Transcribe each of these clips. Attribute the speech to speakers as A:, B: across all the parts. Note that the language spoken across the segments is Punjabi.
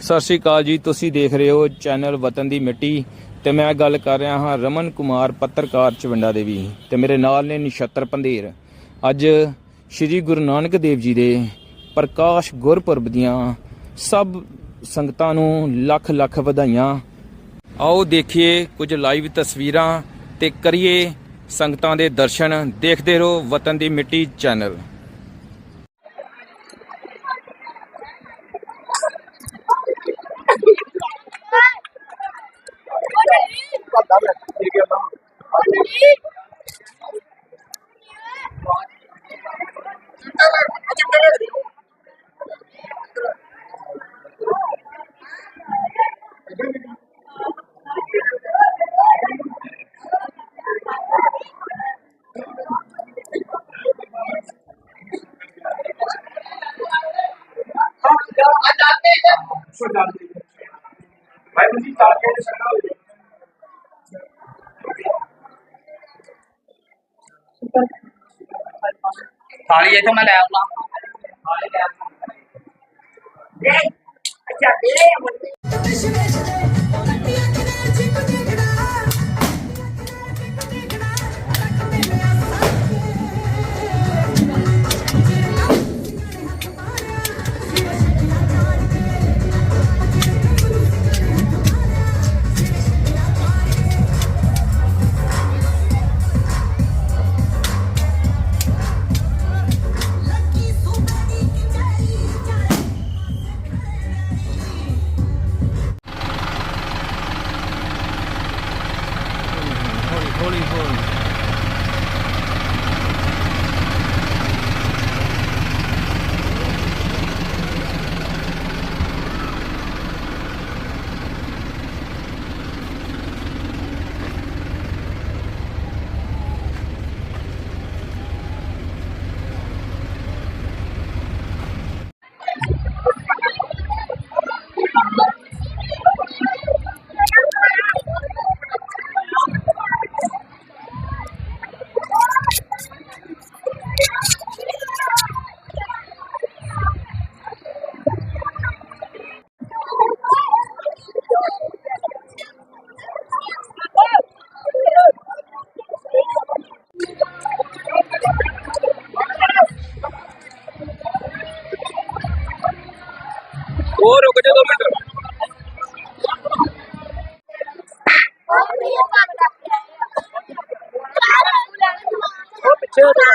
A: ਸਤਿ ਸ਼੍ਰੀ ਅਕਾਲ ਜੀ, ਤੁਸੀਂ ਦੇਖ ਰਹੇ ਹੋ ਚੈਨਲ ਵਤਨ ਦੀ ਮਿੱਟੀ ਤੇ ਮੈਂ ਗੱਲ ਕਰ ਰਿਹਾ ਹਾਂ ਰਮਨ ਕੁਮਾਰ, ਪੱਤਰਕਾਰ ਚਵੰਡਾ ਦੇਵੀ ਤੇ ਮੇਰੇ ਨਾਲ ਨੇ ਨਛੱਤਰ ਪੰਧੇਰ। ਅੱਜ ਸ੍ਰੀ ਗੁਰੂ ਨਾਨਕ ਦੇਵ ਜੀ ਦੇ ਪ੍ਰਕਾਸ਼ ਗੁਰਪੁਰਬ ਦੀਆਂ ਸਭ ਸੰਗਤਾਂ ਨੂੰ ਲੱਖ ਲੱਖ ਵਧਾਈਆਂ। ਆਓ ਦੇਖੀਏ ਕੁਝ ਲਾਈਵ ਤਸਵੀਰਾਂ ਤੇ ਕਰੀਏ ਸੰਗਤਾਂ ਦੇ ਦਰਸ਼ਨ। ਦੇਖਦੇ ਰਹੋ ਵਤਨ ਦੀ ਮਿੱਟੀ ਚੈਨਲ।
B: ਭਾਈ ਤੁਸੀਂ ਚਾਰ ਕੇ ਸਕਣਾ ਹੋ
C: ถ่ายเย็ ਲੈ ਆਉਣਾ
A: ਹੌਲੀ ਹੌਲੀ ਹੋਰ ਰੁਕ ਜਾ ਦੋ ਮਿੰਟ।
B: ਉਹ ਪਿੱਛੇ ਹੋ ਜਾ।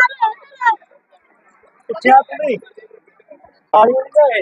B: ਪਿੱਛੇ ਆ ਤੂੰ ਨਹੀਂ ਆਈ ਨਹੀਂ ਗਏ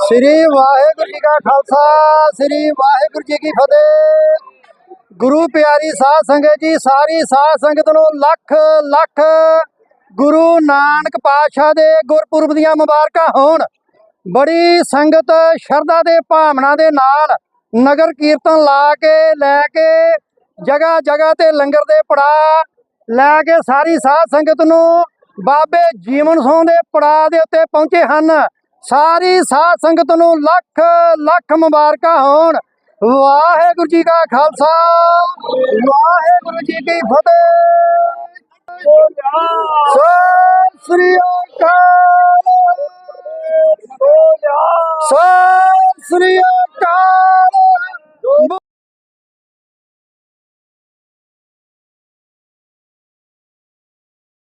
D: ਸ੍ਰੀ ਵਾਹਿਗੁਰੂ ਜੀ ਕਾ ਖਾਲਸਾ, ਸ੍ਰੀ ਵਾਹਿਗੁਰੂ ਜੀ ਕੀ ਫਤਿਹ। ਗੁਰੂ ਪਿਆਰੀ ਸਾਧ ਸੰਗਤ ਜੀ, ਸਾਰੀ ਸਾਧ ਸੰਗਤ ਨੂੰ ਲੱਖ ਲੱਖ ਗੁਰੂ ਨਾਨਕ ਪਾਤਸ਼ਾਹ ਦੇ ਗੁਰਪੁਰਬ ਦੀਆਂ ਮੁਬਾਰਕਾਂ ਹੋਣ। ਬੜੀ ਸੰਗਤ ਸ਼ਰਧਾ ਦੇ ਭਾਵਨਾ ਦੇ ਨਾਲ ਨਗਰ ਕੀਰਤਨ ਲਾ ਕੇ, ਲੈ ਕੇ ਜਗ੍ਹਾ ਜਗ੍ਹਾ ਤੇ ਲੰਗਰ ਦੇ ਪੜਾ ਲੈ ਕੇ ਸਾਰੀ ਸਾਧ ਸੰਗਤ ਨੂੰ ਬਾਬੇ ਜੀਵਨ ਸੋਹ ਦੇ ਪੜਾਅ ਦੇ ਉੱਤੇ ਪਹੁੰਚੇ ਹਨ। ਸਾਰੀ ਸਾਧ ਸੰਗਤ ਨੂੰ ਲੱਖ ਲੱਖ ਮੁਬਾਰਕਾਂ ਹੋਣ। ਵਾਹਿਗੁਰੂ ਜੀ ਕਾ ਖਾਲਸਾ, ਵਾਹਿਗੁਰੂ ਜੀ ਕੀ ਫਤਿਹ। ਸਤਿ ਸ੍ਰੀ ਅਕਾਲ। ਸਤਿ ਸ੍ਰੀ